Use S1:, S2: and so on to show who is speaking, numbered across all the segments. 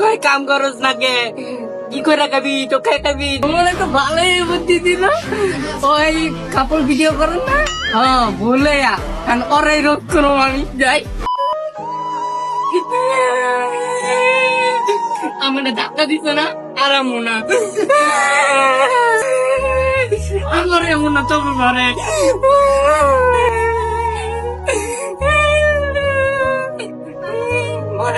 S1: কই কাম করস না কে করে খাবি? তো খাই খাবি? তোমার তো ভালোই বুদ্ধি দিল। ওই কাপড় ভিডিও করেন না? হ্যাঁ বলে কারণ ওরাই রোধ করো আমি, যাই। আমার ধাক্কা দিছ না? আরাম না। আমার এমন না তবে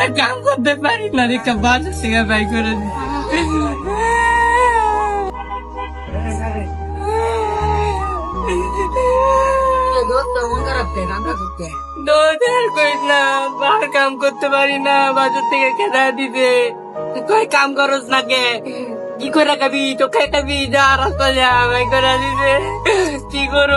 S1: ওরা কাম করতে পারি না রেখা বাজার থেকে বাই করে কাম করতে পারি না বাজার থেকে খেদা দিতে কই কাম করস না কে? কি করে খাবি? তো খাই খাবি যা রাস্তা যা করে দিতে কি করো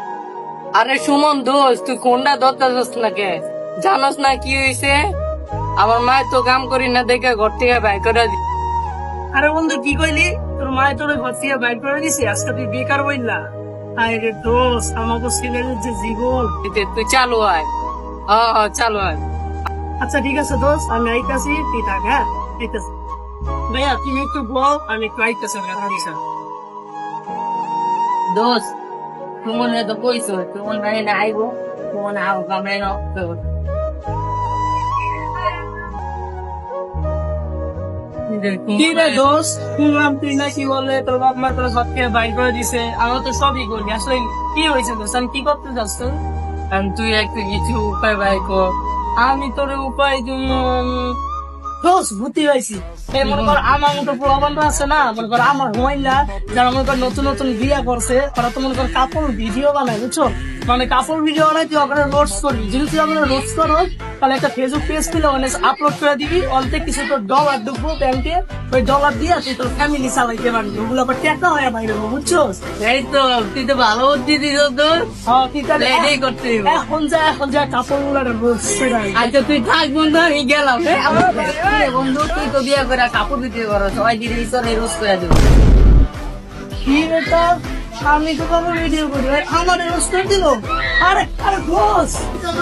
S1: আরে সুমন দোষ তুই কোনটা ধরতেছিস না কে জানোস না কি হয়েছে আমার মায়ের তো কাম করি না দেখে ঘর থেকে বাই করে দি
S2: আরে বন্ধু কি কইলি? তোর মায়ের তোর ঘর থেকে বাইর করে দিছি আজকে তুই বেকার বললা আরে দোষ আমাকে ছেলের যে জীবন।
S1: তুই চালু আয়। হ্যাঁ হ্যাঁ চালু আয়।
S2: আচ্ছা ঠিক আছে দোষ আমি আইতাছি তুই থাক হ্যাঁ? আইতাছি। ভাইয়া তুমি একটু বল আমি একটু আইতাছি
S1: দোষ সুমনে তো কইছো সুমন ভাই না আইবো সুমন আও কামে ন
S2: কি রে দোষ শুনলাম তুই নাকি বলে তোর বাপ মা তোর ঘর থেকে বাইর করে দিছে আমি তো সবই করি আসলে কি হয়েছে দোষ আমি কি করতে যাচ্ছ
S1: কারণ তুই একটা কিছু উপায় বাই কর
S2: আমি তোর উপায় জন্য দোষ ভূতি হয়েছি। এই মনে আমার আছে না, মনে কর আমার কর নতুন নতুন বিয়া করছে ওরা তো মনে কাপড় ভিডিও বানায়, বুঝছ? মানে কাপড় ভিডিও বানায় তুই ওখানে নোটস করবি। যদি তুই ওখানে নোটস করো তাহলে একটা ফেসবুক পেজ খুলে ওখানে আপলোড করে দিবি। অল্পে কিছু তোর ডলার ঢুকবো ব্যাংকে ওই ডলার দিয়ে তুই তোর ফ্যামিলি চালাইতে পারবি। ওগুলো আবার টাকা হয় বাইরে বুঝছ
S1: এই তো তুই তো ভালো বুদ্ধি দিস তোর
S2: হ্যাঁ ঠিক আছে
S1: এটাই করতে হইব।
S2: এখন যা এখন যা কাপড়গুলো
S1: আচ্ছা তুই থাক বন্ধু আমি গেলাম হ্যাঁ? কিরে বন্ধু তুই তো বিয়ে করে কাপড় দিতে সবাই দিদি তোর রোজ করে দেবো।
S2: কি এটা আমি তো বাবা ভিডিও করি আমার রোস্ট দিল আরে আরে বস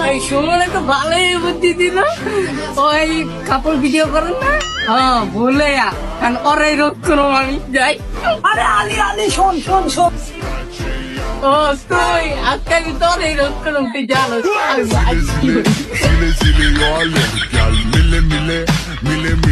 S1: এই সুমনে তো ভালোই বুদ্ধি দিল ওই কাপড় ভিডিও করেন না হ্যাঁ বলে কারণ ওরাই রোধ করো আমি যাই
S2: আরে আলি আলি শোন শোন শোন
S1: ও তুই আজকে আমি তোর এই আসছি।
S3: Mille zille